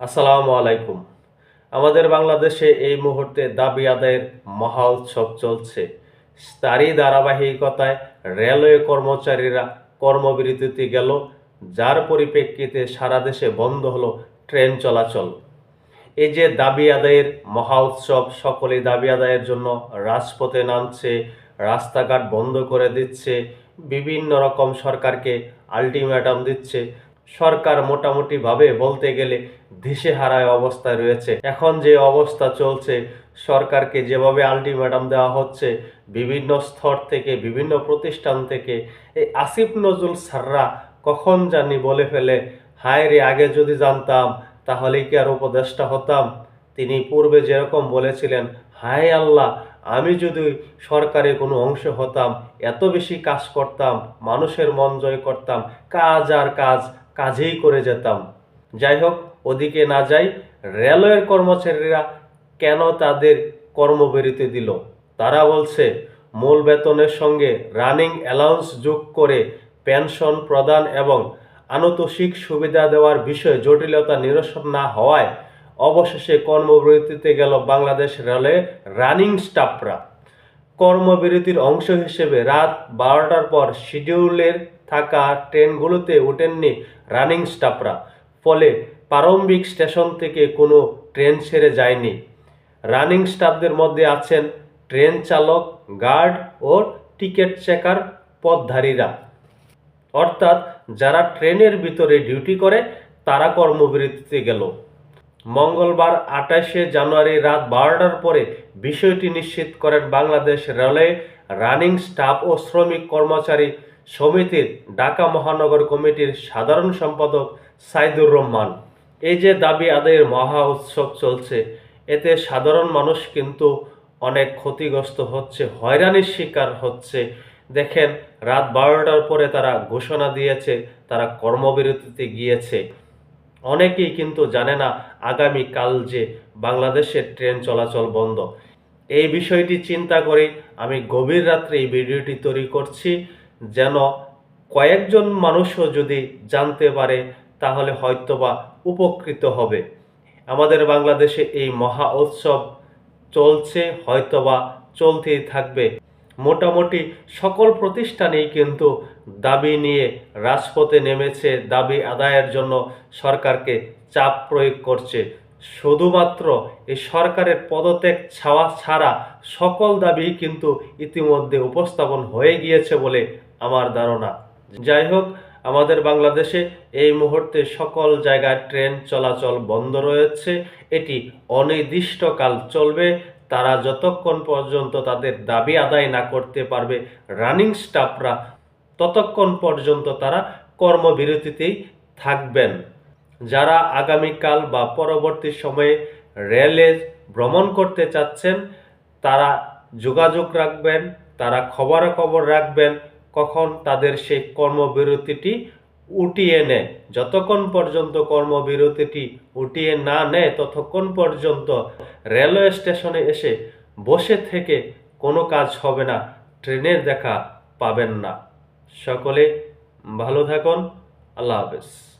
আসসালামু আলাইকুম। আমাদের বাংলাদেশে এই মুহূর্তে দাবি আদায়ের মহা উৎসব চলছে। তারই ধারাবাহিকতায় রেলওয়ে কর্মচারীরা কর্মবিরতিতে গেল, যার পরিপ্রেক্ষিতে সারা দেশে বন্ধ হলো ট্রেন চলাচল। এই যে দাবি আদায়ের মহা উৎসব, সকলেই দাবি আদায়ের জন্য রাজপথে নামছে, রাস্তাঘাট বন্ধ করে দিচ্ছে, বিভিন্ন রকম সরকারকে আলটিমেটাম দিচ্ছে। সরকার মোটামুটিভাবে বলতে গেলে দিশেহারায় অবস্থায় রয়েছে। এখন যে অবস্থা চলছে, সরকারকে যেভাবে আলটিমেটাম দেওয়া হচ্ছে, বিভিন্ন স্তর থেকে, বিভিন্ন প্রতিষ্ঠান থেকে, এই আসিফ নজরুল স্যাররা কখন জানি বলে ফেলে, হায় রে, আগে যদি জানতাম তাহলে কি আর উপদেষ্টা হতাম? তিনি পূর্বে যেরকম বলেছিলেন, হায় আল্লাহ, আমি যদি সরকারে কোনো অংশ হতাম, এত বেশি কাজ করতাম, মানুষের মন জয় করতাম, কাজ আর কাজ কাজেই করে যেতাম। যাই হোক ওদিকে না যাই রেলওয়ের কর্মচারীরা কেন তাদের কর্মবিরতি দিল? তারা বলছে, মূল বেতনের সঙ্গে রানিং অ্যালাউন্স যোগ করে পেনশন প্রদান এবং আনুতোষিক সুবিধা দেওয়ার বিষয়ে জটিলতা নিরসন না হওয়ায় অবশেষে কর্মবিরতিতে গেল বাংলাদেশ রেলে রানিং স্টাফরা। কর্মবিরতির অংশ হিসেবে রাত বারোটার পর শিডিউলের থাকা ট্রেনগুলোতে ওঠেননি রানিং স্টাফরা। ফলে প্রারম্ভিক স্টেশন থেকে কোনো ট্রেন ছেড়ে যায়নি। রানিং স্টাফদের মধ্যে আছেন ট্রেন চালক, গার্ড ও টিকিট চেকার পথধারীরা অর্থাৎ যারা ট্রেনের ভিতরে ডিউটি করে, তারা কর্মবিরতিতে গেল। মঙ্গলবার আঠাশে জানুয়ারি রাত বারোটার পরে বিষয়টি নিশ্চিত করেন বাংলাদেশ রেলওয়ে রানিং স্টাফ ও শ্রমিক কর্মচারী সমিতির ঢাকা মহানগর কমিটির সাধারণ সম্পাদক সাইদুর রহমান। এই যে দাবি আদায়ের মহা উৎসব চলছে, এতে সাধারণ মানুষ কিন্তু অনেক ক্ষতিগ্রস্ত হচ্ছে, হয়রানির শিকার হচ্ছে। দেখেন, রাত বারোটার পরে তারা ঘোষণা দিয়েছে, তারা কর্মবিরতিতে গিয়েছে। অনেকেই কিন্তু জানে না আগামী কাল যে বাংলাদেশের ট্রেন চলাচল বন্ধ। এই বিষয়টি চিন্তা করে আমি গভীর রাত্রে এই ভিডিওটি তৈরি করছি, যেন কয়েকজন মানুষও যদি জানতে পারে, তাহলে হয়তোবা উপকৃত হবে। আমাদের বাংলাদেশে এই মহা উৎসব চলছে, হয়তোবা চলতেই থাকবে। মোটামুটি সকল প্রতিষ্ঠানেই কিন্তু দাবি নিয়ে রাজপথে নেমেছে, দাবি আদায়ের জন্য সরকারকে চাপ প্রয়োগ করছে। শুধুমাত্র এই সরকারের পদত্যাগ ছাওয়া ছাড়া সকল দাবি কিন্তু ইতিমধ্যে উপস্থাপন হয়ে গিয়েছে বলে আমার ধারণা। যাই হোক, আমাদের বাংলাদেশে এই মুহূর্তে সকল জায়গায় ট্রেন চলাচল বন্ধ রয়েছে। এটি অনির্দিষ্টকাল চলবে। তারা যতক্ষণ পর্যন্ত তাদের দাবি আদায় না করতে পারবে রানিং স্টাফরা ততক্ষণ পর্যন্ত তারা কর্মবিরতিতেই থাকবেন। যারা আগামীকাল বা পরবর্তী সময়ে রেলে ভ্রমণ করতে চাচ্ছেন, তারা যোগাযোগ রাখবেন, তারা খবরাখবর রাখবেন, কখন তাদের সেই কর্মবিরতিটি উঠিয়ে নেয় যতক্ষণ পর্যন্ত কর্মবিরতিটি উঠিয়ে না নেয়, ততক্ষণ পর্যন্ত রেলওয়ে স্টেশনে এসে বসে থেকে কোনো কাজ হবে না, ট্রেনের দেখা পাবেন না। সকলে ভালো থাকুন। আল্লাহ হাফেজ।